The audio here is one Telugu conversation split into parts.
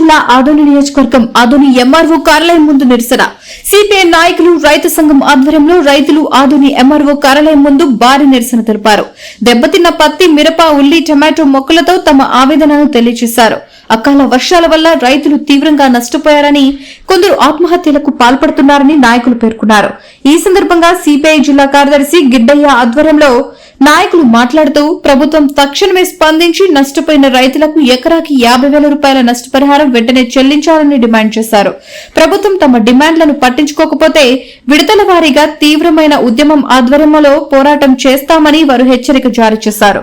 జిల్లా ఆదోని నియోజకవర్గం ఆదోని ఎంఆర్ఓ కార్యాలయం ముందు నిరసన. సిపిఐ నాయకులు రైతు సంఘం ఆధ్వర్యంలో రైతులు ఆదోని ఎంఆర్ఓ కార్యాలయం ముందు భారీ నిరసన తెలిపారు. దెబ్బతిన్న పత్తి మిరప ఉల్లి టమాటో మొక్కలతో తమ ఆవేదనను తెలియజేశారు. అకాల వర్షాల వల్ల రైతులు తీవ్రంగా నష్టపోయారని కొందరు ఆత్మహత్యలకు పాల్పడుతున్నారని నాయకులు పేర్కొన్నారు. ఈ సందర్భంగా సిపిఐ జిల్లా కార్యదర్శి గిడ్డయ్య ఆధ్వర్యంలో నాయకులు మాట్లాడుతూ ప్రభుత్వం తక్షణమే స్పందించి నష్టపోయిన రైతులకు ఎకరాకి యాభై వేల రూపాయల నష్టపరిహారం వెంటనే చెల్లించాలని డిమాండ్ చేశారు. ప్రభుత్వం తమ డిమాండ్లను పట్టించుకోకపోతే విడతల వారీగా తీవ్రమైన ఉద్యమం ఆధ్వర్యంలో పోరాటం చేస్తామని వారు హెచ్చరిక జారీ చేశారు.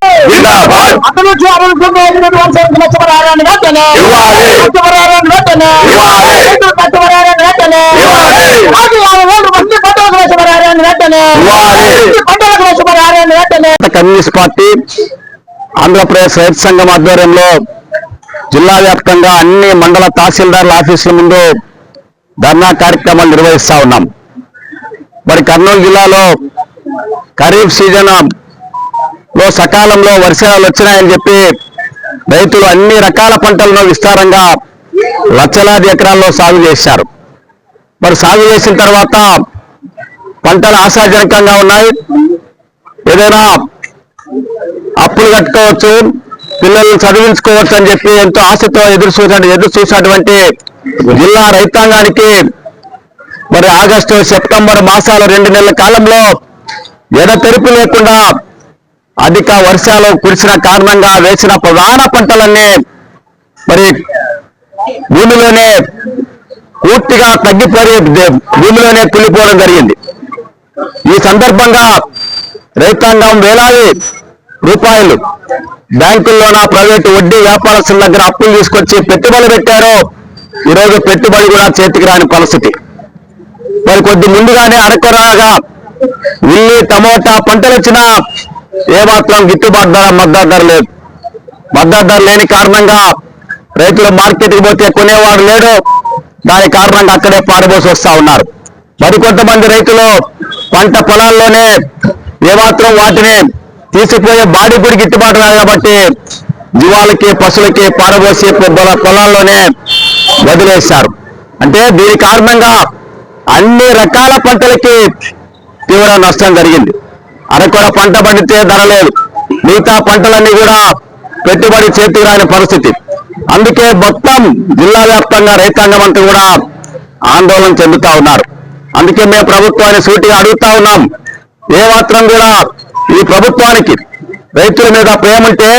వెంటనే వెంటనే వెంటనే కమ్యూనిస్ట్ పార్టీ ఆంధ్రప్రదేశ్ రైతు సంఘం ఆధ్వర్యంలో జిల్లా వ్యాప్తంగా అన్ని మండల తహసీల్దార్ల ఆఫీసుల ముందు ధర్నా కార్యక్రమాలు నిర్వహిస్తా ఉన్నాం. మరి కర్నూలు జిల్లాలో ఖరీఫ్ సీజన్ లో సకాలంలో వర్షాలు వచ్చినాయని చెప్పి రైతులు అన్ని రకాల పంటలను విస్తారంగా లక్షలాది ఎకరాల్లో సాగు చేశారు. మరి సాగు చేసిన తర్వాత పంటలు ఆశాజనకంగా ఉన్నాయి. ఏదైనా అప్పులు కట్టుకోవచ్చు పిల్లల్ని చదివించుకోవచ్చు అని చెప్పి ఎంతో ఆశతో ఎదురు చూసిన ఎదురు చూసినటువంటి జిల్లా రైతాంగానికి మరి ఆగస్టు సెప్టెంబర్ మాసాల రెండు నెలల కాలంలో ఎడతెరిపి లేకుండా అధిక వర్షాలు కురిసిన కారణంగా వేసిన ప్రధాన పంటలన్నీ మరి భూమిలోనే పూర్తిగా తగ్గిపోయి భూమిలోనే కుళ్ళిపోవడం జరిగింది. ఈ సందర్భంగా రైతాంగం వేలాది రూపాయలు బ్యాంకుల్లోన ప్రైవేటు వడ్డీ వ్యాపారస్తుల దగ్గర అప్పులు తీసుకొచ్చి పెట్టుబడి పెట్టారు ఈరోజు పెట్టుబడి కూడా చేతికి రాని పరిస్థితి. మరి కొద్ది ముందుగానే అరకొరగా ఉల్లి టమోటా పంటలు వచ్చినా ఏమాత్రం గిట్టుబాటు ధర మద్దతు ధర లేదు. మద్దతు ధర లేని కారణంగా రైతులు మార్కెట్కి పోతే కొనేవాడు లేడు. దాని కారణంగా అక్కడే పారబోసి వస్తా ఉన్నారు. మరికొంతమంది రైతులు పంట పొలాల్లోనే ఏమాత్రం వాటిని తీసిపోయే బాడీ కూడా గిట్టుబాటు రాదు కాబట్టి జీవాలకి పశువులకి పారబోసి పొలాల్లోనే వదిలేశారు. అంటే దీని కారణంగా అన్ని రకాల పంటలకి తీవ్ర నష్టం జరిగింది. అరకొర పంట పండితే ధర లేదు. మిగతా పంటలన్నీ కూడా పెట్టుబడి చేతికి రాని పరిస్థితి. అందుకే మొత్తం జిల్లా వ్యాప్తంగా రైతాంగం అంతా కూడా ఆందోళన చెందుతా ఉన్నారు. అందుకే మేము ప్రభుత్వాన్ని సూటిగా అడుగుతా ఉన్నాం. ఏ మాత్రం కూడా ఈ ప్రభుత్వానికి రైతుల మీద ప్రేమ ఉంటే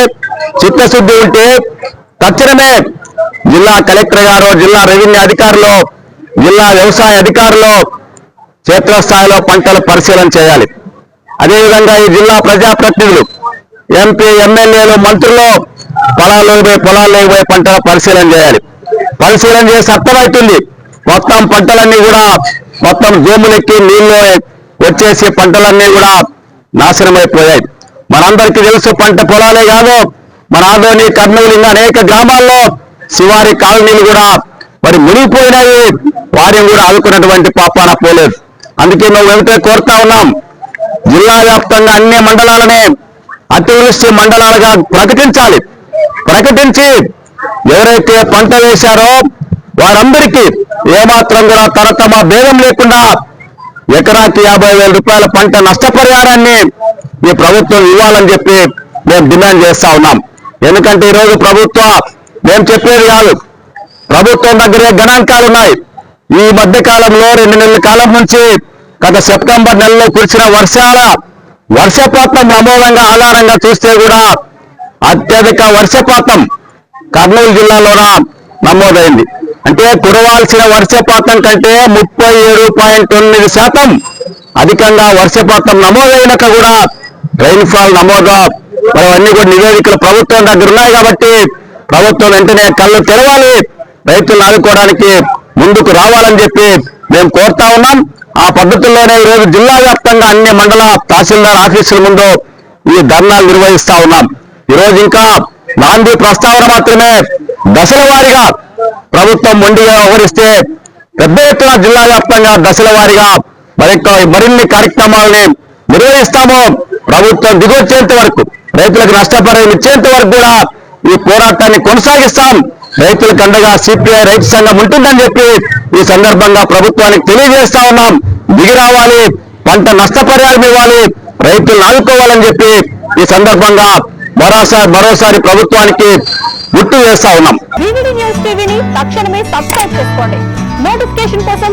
చిత్తశుద్ధి ఉంటే తక్షణమే జిల్లా కలెక్టర్ గారు జిల్లా రెవెన్యూ అధికారులు జిల్లా వ్యవసాయ అధికారులు క్షేత్రస్థాయిలో పంటల పరిశీలన చేయాలి. అదేవిధంగా ఈ జిల్లా ప్రజాప్రతినిధులు ఎంపీ ఎమ్మెల్యేలు మంత్రులు పొలాల్లో పోయి పొలాల్లో పోయి పంటల పరిశీలన చేయాలి. పరిశీలన చేసి అర్థమవుతుంది. మొత్తం పంటలన్నీ కూడా మొత్తం జోములెక్కి నీళ్ళు వచ్చేసి పంటలన్నీ కూడా నాశనమైపోయాయి. మనందరికీ తెలుసు పంట పొలాలే కాదు. మన ఆదోని కర్నూలు ఇంకా అనేక గ్రామాల్లో శివారి కాలనీలు కూడా మరి మునిగిపోయినాయి. వారిని కూడా ఆదుకున్నటువంటి పాపాన పోలేదు. అందుకే మేము వెంటనే కోరుతా ఉన్నాం. జిల్లా వ్యాప్తంగా అన్ని మండలాలని అతివృష్టి మండలాలుగా ప్రకటించాలి. ప్రకటించి ఎవరైతే పంట వేశారో వారందరికీ ఏమాత్రం కూడా తరతమ భేదం లేకుండా ఎకరాకి యాభై వేల రూపాయల పంట నష్టపరిహారాన్ని ఈ ప్రభుత్వం ఇవ్వాలని చెప్పి మేము డిమాండ్ చేస్తా ఉన్నాం. ఎందుకంటే ఈరోజు ప్రభుత్వ మేము చెప్పేది కాదు. ప్రభుత్వం దగ్గరే గణాంకాలు ఉన్నాయి. ఈ మధ్య కాలంలో రెండు నెలల కాలం నుంచి గత సెప్టెంబర్ నెలలో కురిసిన వర్షాల వర్షపాతం నమోదంగా ఆధారంగా చూస్తే కూడా అత్యధిక వర్షపాతం కర్నూలు జిల్లాలోన నమోదైంది. అంటే కురవాల్సిన వర్షపాతం కంటే ముప్పై ఏడు పాయింట్ తొమ్మిది శాతం అధికంగా వర్షపాతం నమోదైనాక కూడా రైన్ఫాల్ నమోదు. మరి అన్ని కూడా నివేదికలు ప్రభుత్వం దగ్గర ఉన్నాయి కాబట్టి ప్రభుత్వం వెంటనే కళ్ళు తెరవాలి. రైతులను ఆదుకోవడానికి ముందుకు రావాలని చెప్పి మేము కోరుతా ఉన్నాం. ఆ పద్ధతుల్లోనే ఈ రోజు జిల్లా వ్యాప్తంగా అన్ని మండల తహసీల్దార్ ఆఫీసుల ముందు ఈ ధర్నాలు నిర్వహిస్తా ఉన్నాం. ఈ రోజు ఇంకా గాంధీ ప్రస్తావన మాత్రమే దశల వారీగా ప్రభుత్వం మొండిగా వ్యవహరిస్తే పెద్ద ఎత్తున జిల్లా వ్యాప్తంగా దశల వారీగా మరిన్ని కార్యక్రమాలని నిర్వహిస్తాము. ప్రభుత్వం దిగొచ్చేంత వరకు రైతులకు నష్టపరిహారం ఇచ్చేంత వరకు కూడా ఈ పోరాటాన్ని కొనసాగిస్తాం. రైతుల కండగా సిపిఐ రైతు సంఘం ఉంటుందని చెప్పి ఈ సందర్భంగా ప్రభుత్వానికి తెలియజేస్తా ఉన్నాం. దిగి రావాలి. పంట నష్టపరిహారం ఇవ్వాలి. రైతులను ఆదుకోవాలని చెప్పి ఈ సందర్భంగా మరోసారి మరోసారి ప్రభుత్వానికి గుర్తు చేస్తా ఉన్నాం. తక్షణమే సబ్స్క్రైబ్ చేసుకోండి. నోటిఫికేషన్ కోసం